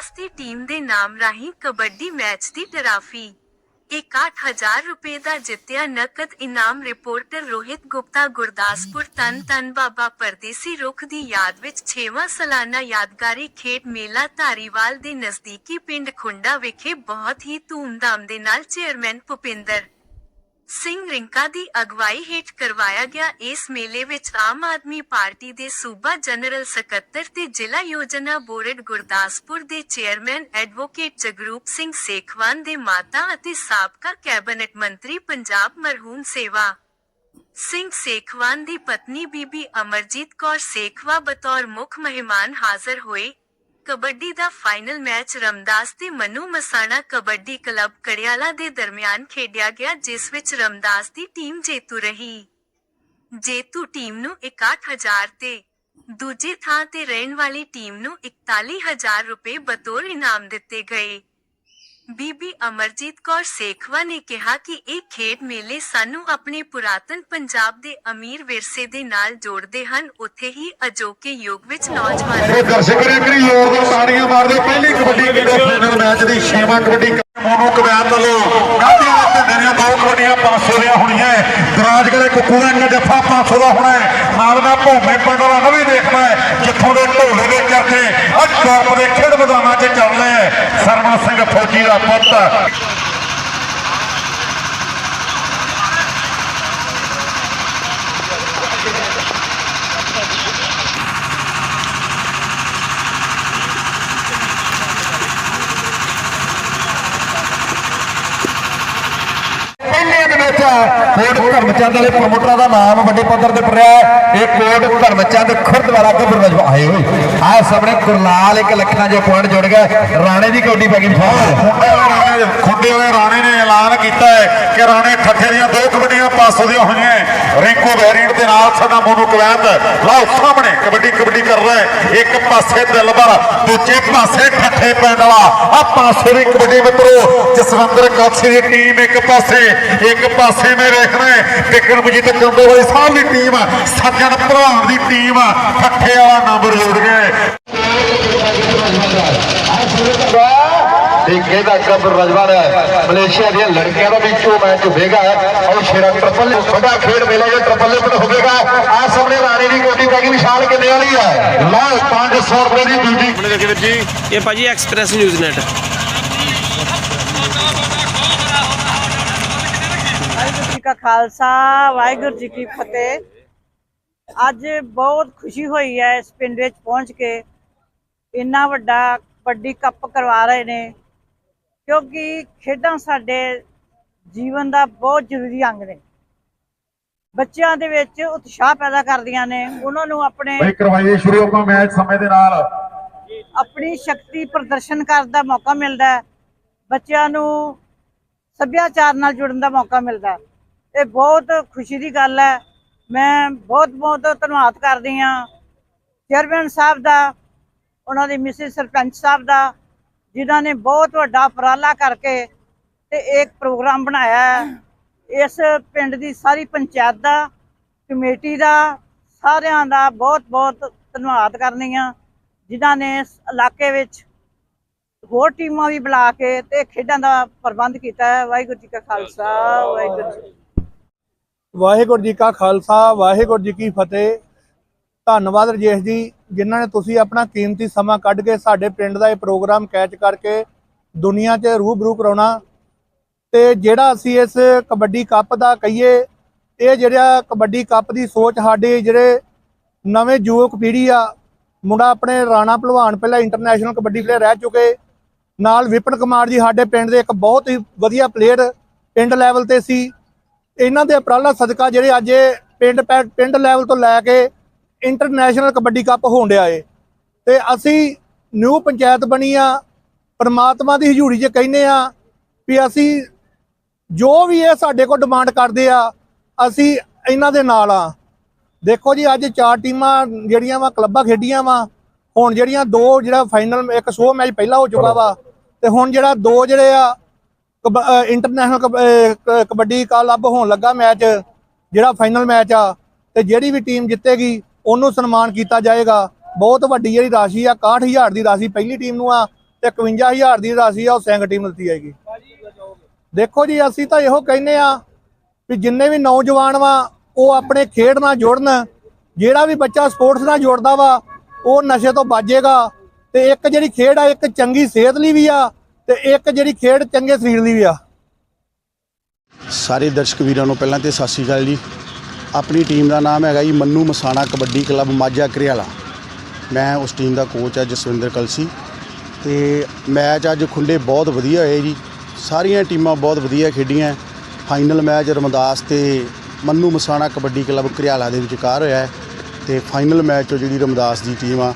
ਰਮਦਾਸ ਦੀ team ਦੇ ਨਾਮ ਰਾਹੀਂ ਕਬੱਡੀ ਮੈਚ ਦੀ ਟਰਾਫੀ। 61000 ਰੁਪਏ ਦਾ ਜਿੱਤਿਆ ਨਕਦ ਇਨਾਮ ਰਿਪੋਰਟਰ ਰੋਹਿਤ ਗੁਪਤਾ ਗੁਰਦਾਸਪੁਰ ਤਨ ਤਨ ਬਾਬਾ ਪਰਦੇਸੀ ਰੁੱਖ ਦੀ ਯਾਦ ਵਿੱਚ 6ਵਾਂ ਸਾਲਾਨਾ ਯਾਦਗਾਰੀ ਖੇਡ ਮੇਲਾ ਧਾਰੀਵਾਲ ਦੇ ਨਜ਼ਦੀਕੀ ਪਿੰਡ ਖੁੰਡਾ ਵਿਖੇ ਬਹੁਤ ਹੀ ਧੂਮਧਾਮ ਦੇ ਨਾਲ ਚੇਅਰਮੈਨ ਭੁਪਿੰਦਰ ਸਿੰਘ ਰਿੰਕਾ ਦੀ ਅਗਵਾਈ ਹੇਠ ਕਰਵਾਇਆ ਗਿਆ। ਇਸ ਮੇਲੇ ਵਿੱਚ ਆਮ ਆਦਮੀ ਪਾਰਟੀ ਦੇ ਸੂਬਾ ਜਨਰਲ ਸਕੱਤਰ ਤੇ ਜ਼ਿਲ੍ਹਾ ਯੋਜਨਾ ਬੋਰਡ ਗੁਰਦਾਸਪੁਰ ਦੇ ਚੇਅਰਮੈਨ ਐਡਵੋਕੇਟ ਜਗਰੂਪ ਸਿੰਘ ਸੇਖਵਾਨ ਦੇ ਮਾਤਾ ਅਤੇ ਸਾਬਕਾ ਕੈਬਨਿਟ ਮੰਤਰੀ ਪੰਜਾਬ ਮਰਹੂਮ ਸੇਵਾ। ਸਿੰਘ ਸੇਖਵਾਨ ਦੀ ਪਤਨੀ ਬੀਬੀ ਅਮਰਜੀਤ ਕੌਰ ਸੇਖਵਾ ਬਤੌਰ ਮੁੱਖ ਮਹਿਮਾਨ ਹਾਜ਼ਰ ਹੋਏ। ਕਬੱਡੀ ਦਾ ਫਾਈਨਲ ਮੈਚ ਰਮਦਾਸ ਤੇ ਮਨੂ ਮਸਾਣਾ ਕਬੱਡੀ ਕਲੱਬ ਕੜਿਆਲਾ ਦੇ ਦਰਮਿਆਨ ਖੇਡਿਆ ਗਿਆ, ਜਿਸ ਵਿੱਚ ਰਮਦਾਸ ਦੀ ਟੀਮ ਜੇਤੂ ਰਹੀ। ਜੇਤੂ ਟੀਮ ਨੂੰ 61000 ਤੇ, ਦੂਜੀ ਥਾਂ ਤੇ ਰਹਿਣ ਵਾਲੀ ਟੀਮ ਨੂੰ 41000 ਰੁਪਏ ਬਤੌਰ ਇਨਾਮ ਦਿੱਤੇ ਗਏ। ਬੀਬੀ ਅਮਰਜੀਤ ਕੌਰ ਸੇਖਵਾ ਨੇ ਕਿਹਾ ਕਿ ਇਹ ਖੇਡ ਮੇਲੇ ਸਾਨੂੰ ਆਪਣੇ ਪੁਰਾਤਨ ਪੰਜਾਬ ਦੇ ਅਮੀਰ ਵਿਰਸੇ ਦੇ ਨਾਲ ਜੋੜਦੇ ਹਨ। ਉੱਥੇ ਹੀ ਅਜੋਕੇ ਯੁੱਗ ਵਿੱਚ ਨੌਜਵਾਨ ਦਰਸ਼ਕ ਇੱਕ ਵਾਰੀ ਜ਼ੋਰ ਨਾਲ ਤਾੜੀਆਂ ਮਾਰਦੇ, ਪਹਿਲੀ ਕਬੱਡੀ ਕਿਹੜੇ ਫਾਈਨਲ ਮੈਚ ਦੀ ਛੇਵਾਂ ਕਬੱਡੀ ਮੋਨੂ ਕਵੈਤ ਵੱਲੋਂ ਕਾਹਦੀਆਂ ਝੰਡੇ ਦੀਆਂ ਦੋ ਕਬੱਡੀਆਂ 500 ਦੀਆਂ ਹੋਣੀਆਂ ਦਰਾਜ ਕਰੇ ਕੁੱਕੂ ਦਾ ਇੰਨਾ ਜੱਫਾ 500 ਦਾ ਹੋਣਾ ਹੈ ਨਾਲ ਮੈਂ ਭੋਮੇ ਪਿੰਡ ਵਾਲਾ ਨਵੀਂ ਦੇਖਣਾ ਹੈ ਜਿੱਥੋਂ ਦੇ ਢੋਲੇ ਦੇ ਕਰਕੇ ਅੱਜ ਗਰਮ ਦੇ ਖੇਡ ਮੈਦਾਨਾਂ 'ਚ ਚੱਲ ਰਹੇ ਹੈ ਸਰਵਨ ਸਿੰਘ ਫੌਜੀ ਦਾ ਪੁੱਤ। ਪਹਿਲੇ ਕੋਟ ਧਰਮਚੰਦ ਵਾਲੇ ਪ੍ਰਮੋਟਰਾਂ ਦਾ ਨਾਮ ਵੱਡੇ ਪੱਧਰ ਤੇ ਪੜਿਆ ਇਹ ਕੋਟ ਧਰਮਚੰਦ ਖੁਰਦਵਾਰਾ ਗੱਭਰ ਵਜੋਂ ਆਏ ਹੋਏ। ਆਹ ਸਾਹਮਣੇ ਗੁਰਲਾਲ ਇੱਕ ਲੱਖਾਂ ਜੋ ਪੁਆਇੰਟ ਜੁੜ ਗਿਆ। ਰਾਣੇ ਦੀ ਕੌਡੀ ਪੈ ਗਈ ਫਾਹ ਖੁੱਡੇ ਵਾਲੇ ਰਾਣੇ ਨੇ ਐਲਾਨ ਕੀਤਾ ਹੈ ਕਿ ਰਾਣੇ ਠੱਠੇ ਦੀਆਂ ਦੋ ਕਬੱਡੀਆਂ 500 ਦੀਆਂ ਹੋਈਆਂ ਹੈ। ਰਿੰਕੂ ਵੈਰੀਅੰਟ ਦੇ ਨਾਲ ਸਾਡਾ ਮੋਨੂ ਕਵੈਤ। ਲਓ, ਸਾਹਮਣੇ ਕਬੱਡੀ ਕਬੱਡੀ ਕਰ ਰਿਹਾ ਹੈ। ਇੱਕ ਪਾਸੇ ਦਿਲਬਰ, ਦੂਜੇ ਪਾਸੇ ਠੱਠੇ ਪੈਣ ਵਾਲਾ। ਆ ਪਾਸੇ ਦੀ ਕਬੱਡੀ ਮਿੱਤਰੋ, ਜਸਵੰਦਰ ਕਾਛੀ ਦੀ ਟੀਮ ਇੱਕ ਪਾਸੇ ਇੱਕ ਪਾਸੇ ਮੈਂ ਵੇਖਣਾ ਹੈ ਵਿਕਰਮਜੀਤ ਚੰਦੋ ਵਾਲੀ ਸਾਹਿਬ ਦੀ ਟੀਮ ਸੱਜਣ ਭਲਵਾਨ ਦੀ ਟੀਮ ਠੱਠੇ ਵਾਲਾ ਨੰਬਰ ਜੋੜ ਗਏ ਇੱਕ ਇਹਦਾ ਕਬਰ ਰਜਵਾੜਾ ਹੈ। ਮਲੇਸ਼ੀਆ ਦੀਆਂ ਲੜਕੀਆਂ ਦਾ ਵੀ ਚੋ ਮੈਚ ਹੋਵੇਗਾ। ਔਰ ਸ਼ੇਰਾ ਟ੍ਰਿਪਲ ਵੱਡਾ ਖੇਡ ਮੇਲਾ ਜੇ ਟ੍ਰਿਪਲ ਲਿਪਟ ਹੋਵੇਗਾ ਆ ਸਾਹਮਣੇ ਰਾਣੀ ਦੀ ਕੋਟੀ ਪੈ ਗਈ ਵਿਸ਼ਾਲ ਕਿੰਨੇ ਵਾਲੀ ਹੈ? ਲਓ 500 ਰੁਪਏ ਦੀ ਡਿਊਟੀ ਜੀ ਇਹ ਭਾਜੀ express news net Waheguru ji ਕਾ ਖਾਲਸਾ ਵਾਹਿਗੁਰੂ ਜੀ ਕੀ ਫਤਿਹ। ਅੱਜ ਬਹੁਤ ਖੁਸ਼ੀ ਹੋਈ ਹੈ ਇਸ ਪਿੰਡ ਵਿੱਚ ਪਹੁੰਚ ਕੇ। ਇੰਨਾ ਵੱਡਾ ਕਬੱਡੀ ਕੱਪ ਕਰਵਾ ਰਹੇ ਨੇ। ਕਿਉਂਕਿ ਖੇਡਾਂ ਸਾਡੇ ਜੀਵਨ ਦਾ ਬਹੁਤ ਜ਼ਰੂਰੀ ਅੰਗ ਨੇ। ਬੱਚਿਆਂ ਦੇ ਵਿੱਚ ਉਤਸ਼ਾਹ ਪੈਦਾ ਕਰਦੀਆਂ ਨੇ। ਉਹਨਾਂ ਨੂੰ ਆਪਣੇ ਕਰਵਾਈਏ ਸ਼ੁਰੂ ਆਪਾਂ ਮੈਚ ਸਮੇਂ ਦੇ ਨਾਲ। ਆਪਣੀ ਸ਼ਕਤੀ ਪ੍ਰਦਰਸ਼ਨ ਕਰਨ ਦਾ ਮੌਕਾ ਮਿਲਦਾ ਹੈ। ਬੱਚਿਆਂ ਨੂੰ ਸੱਭਿਆਚਾਰ ਨਾਲ ਜੁੜਨ ਦਾ ਮੌਕਾ ਮਿਲਦਾ ਹੈ। ਇਹ ਬਹੁਤ ਖੁਸ਼ੀ ਦੀ ਗੱਲ ਹੈ। ਮੈਂ ਬਹੁਤ ਬਹੁਤ ਧੰਨਵਾਦ ਕਰਦੀ ਹਾਂ ਚੇਅਰਮੈਨ ਸਾਹਿਬ ਦਾ, ਉਹਨਾਂ ਦੇ ਮਿਸਿਸ ਸਰਪੰਚ ਸਾਹਿਬ ਦਾ, ਜਿਨ੍ਹਾਂ ਨੇ ਬਹੁਤ ਵੱਡਾ ਉਪਰਾਲਾ ਕਰਕੇ ਤੇ ਇੱਕ ਪ੍ਰੋਗਰਾਮ ਬਣਾਇਆ ਹੈ। ਇਸ ਪਿੰਡ ਦੀ ਸਾਰੀ ਪੰਚਾਇਤ ਦਾ, ਕਮੇਟੀ ਦਾ, ਸਾਰਿਆਂ ਦਾ ਬਹੁਤ ਬਹੁਤ ਧੰਨਵਾਦ ਕਰਨੀ ਆ ਜਿਨ੍ਹਾਂ ਨੇ ਇਸ ਇਲਾਕੇ ਵਿੱਚ ਹੋਰ ਟੀਮਾਂ ਵੀ ਬੁਲਾ ਕੇ ਤੇ ਖੇਡਾਂ ਦਾ ਪ੍ਰਬੰਧ ਕੀਤਾ ਹੈ। ਵਾਹਿਗੁਰੂ ਜੀ ਕਾ ਖਾਲਸਾ, ਵਾਹਿਗੁਰੂ ਜੀ ਵਾਹਿਗੁਰੂ ਜੀ ਕਾ ਖਾਲਸਾ, ਵਾਹਿਗੁਰੂ ਜੀ ਕੀ ਫਤਿਹ। ਧੰਨਵਾਦ ਰਜੇਸ਼ ਜੀ, ਜਿਨ੍ਹਾਂ ਨੇ ਤੁਸੀਂ ਆਪਣਾ ਕੀਮਤੀ ਸਮਾਂ ਕੱਢ ਕੇ ਸਾਡੇ ਪਿੰਡ ਦਾ ਇਹ ਪ੍ਰੋਗਰਾਮ ਕੈਚ ਕਰਕੇ ਦੁਨੀਆ 'ਚ ਰੂਬਰੂ ਕਰਾਉਣਾ। ਤੇ ਜਿਹੜਾ ਅਸੀਂ ਇਸ ਕਬੱਡੀ ਕੱਪ ਦਾ ਕਹੀਏ, ਇਹ ਜਿਹੜਾ ਕਬੱਡੀ ਕੱਪ ਦੀ ਸੋਚ ਸਾਡੇ ਜਿਹੜੇ ਨਵੇਂ ਯੁਵਕ ਪੀੜ੍ਹੀ ਆ, ਮੁੰਡਾ ਆਪਣੇ ਰਾਣਾ ਭਲਵਾਨ, ਪਹਿਲਾਂ ਇੰਟਰਨੈਸ਼ਨਲ ਕਬੱਡੀ ਪਲੇਅਰ ਰਹਿ ਚੁੱਕੇ। ਨਾਲ ਵਿਪਨ ਕੁਮਾਰ ਜੀ ਸਾਡੇ ਪਿੰਡ ਦੇ ਇੱਕ ਬਹੁਤ ਹੀ ਵਧੀਆ ਪਲੇਅਰ ਪਿੰਡ ਲੈਵਲ ਤੇ ਸੀ। ਇਹਨਾਂ ਦੇ ਉਪਰਾਲਾ ਸਦਕਾ ਜਿਹੜੇ ਅੱਜ ਇਹ ਪਿੰਡ ਪੈ- ਪਿੰਡ ਲੈਵਲ ਤੋਂ ਲੈ ਕੇ ਇੰਟਰਨੈਸ਼ਨਲ ਕਬੱਡੀ ਕੱਪ ਹੋਣ ਡਿਆ ਏ। ਤੇ ਅਸੀਂ ਨਿਊ ਪੰਚਾਇਤ ਬਣੀ ਆ, ਪਰਮਾਤਮਾ ਦੀ ਹਜ਼ੂਰੀ 'ਚ ਕਹਿੰਦੇ ਆ ਵੀ ਅਸੀਂ ਜੋ ਵੀ ਇਹ ਸਾਡੇ ਕੋਲ ਡਿਮਾਂਡ ਕਰਦੇ ਆ, ਅਸੀਂ ਇਹਨਾਂ ਦੇ ਨਾਲ ਆ। ਦੇਖੋ ਜੀ, ਅੱਜ ਚਾਰ ਟੀਮਾਂ ਜਿਹੜੀਆਂ ਵਾ, ਕਲੱਬਾਂ ਖੇਡੀਆਂ ਵਾ, ਹੁਣ ਜਿਹੜੀਆਂ ਦੋ ਜਿਹੜਾ ਫਾਈਨਲ ਇੱਕ ਸ਼ੋਅ ਮੈਚ ਪਹਿਲਾਂ ਹੋ ਚੁੱਕਾ ਵਾ, ਤੇ ਹੁਣ ਜਿਹੜਾ ਦੋ ਜਿਹੜੇ ਆ ਇੰਟਰਨੈਸ਼ਨਲ ਕਬ- ਅਹ ਕ- ਕਬੱਡੀ ਹੋਣ ਲੱਗਾ ਮੈਚ, ਜਿਹੜਾ ਫਾਈਨਲ ਮੈਚ ਆ, ਤੇ ਜਿਹੜੀ ਵੀ ਟੀਮ ਜਿੱਤੇਗੀ, ਉਹਨੂੰ ਸਨਮਾਨ ਕੀਤਾ ਜਾਏਗਾ। ਬਹੁਤ ਵੱਡੀ ਜਿਹੜੀ ਰਾਸ਼ੀ ਆ 61000 ਦੀ ਰਾਸ਼ੀ ਪਹਿਲੀ ਟੀਮ ਨੂੰ ਆ, ਤੇ 51000 ਦੀ ਰਾਸ਼ੀ ਆ, ਉਹ ਸਿੰਘ ਟੀਮ ਨੂੰ ਦਿੱਤੀ ਜਾਏਗੀ। ਦੇਖੋ ਜੀ, ਅਸੀਂ ਤਾਂ ਇਹੋ ਕਹਿੰਦੇ ਆ ਵੀ ਜਿੰਨੇ ਵੀ ਨੌਜਵਾਨ ਵਾ, ਉਹ ਆਪਣੇ ਖੇਡ ਨਾਲ ਜੁੜਨ, ਜਿਹੜਾ ਵੀ ਬੱਚਾ ਸਪੋਰਟਸ ਨਾਲ ਜੁੜਦਾ ਵਾ, ਉਹ ਨਸ਼ੇ ਤੋਂ ਬਚੇਗਾ ਤੇ ਇੱਕ ਜਿਹੜੀ ਖੇਡ ਆ, ਇੱਕ ਚੰਗੀ ਸਿਹਤ ਲਈ ਵੀ ਆ ਤੇ ਇੱਕ ਜਿਹੜੀ ਖੇਡ ਚੰਗੇ ਸਰੀਰ ਲਈ ਵੀ ਆ। ਸਾਰੇ ਦਰਸ਼ਕ ਵੀਰਾਂ ਨੂੰ ਪਹਿਲਾਂ ਤੇ ਸਤਿ ਸ਼੍ਰੀ ਅਕਾਲ ਜੀ। ਆਪਣੀ ਟੀਮ ਦਾ ਨਾਮ ਹੈਗਾ ਜੀ ਮੰਨੂ ਮਸਾਣਾ ਕਬੱਡੀ ਕਲੱਬ ਮਾਝਾ ਕਰਿਆਲਾ। ਮੈਂ ਉਸ ਟੀਮ ਦਾ ਕੋਚ ਆ, ਜਸਵਿੰਦਰ ਕਲਸੀ। ਤੇ ਮੈਚ ਅੱਜ ਖੁੰਡੇ ਬਹੁਤ ਵਧੀਆ ਹੋਏ ਜੀ। ਸਾਰੀਆਂ ਟੀਮਾਂ ਬਹੁਤ ਵਧੀਆ ਖੇਡੀਆਂ। ਫਾਈਨਲ ਮੈਚ ਰਮਦਾਸ ਤੇ ਮੰਨੂ ਮਸਾਣਾ ਕਬੱਡੀ ਕਲੱਬ ਕਰਿਆਲਾ ਦੇ ਵਿਚਕਾਰ ਹੋਇਆ ਹੈ। ਤੇ ਫਾਈਨਲ ਮੈਚ ਜਿਹੜੀ ਰਮਦਾਸ ਦੀ ਟੀਮ ਆ,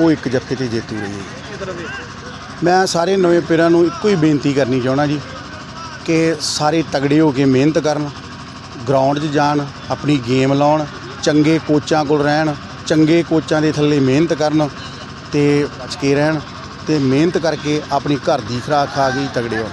ਉਹ ਇੱਕ ਜੱਫੇ ਤੇ ਜੇਤੂ ਰਹੀ ਹੈ। ਮੈਂ ਸਾਰੇ ਨਵੇਂ ਪਲੇਅਰਾਂ ਨੂੰ ਇੱਕੋ ਹੀ ਬੇਨਤੀ ਕਰਨੀ ਚਾਹਣਾ ਜੀ ਕਿ ਸਾਰੇ ਤਗੜੇ ਹੋ ਕੇ ਮਿਹਨਤ ਕਰਨ ਗਰਾਊਂਡ 'ਚ ਜਾਣ, ਆਪਣੀ ਗੇਮ ਲਾਉਣ, ਚੰਗੇ ਕੋਚਾਂ ਕੋਲ ਰਹਿਣ, ਚੰਗੇ ਕੋਚਾਂ ਦੇ ਥੱਲੇ ਮਿਹਨਤ ਕਰਨ ਤੇ ਬਚ ਰਹਿਣ ਤੇ ਮਿਹਨਤ ਕਰਕੇ ਆਪਣੀ ਘਰ ਦੀ ਖੁਰਾਕ ਖਾ ਕੇ ਹੀ ਤਗੜੇ ਹੋਣ।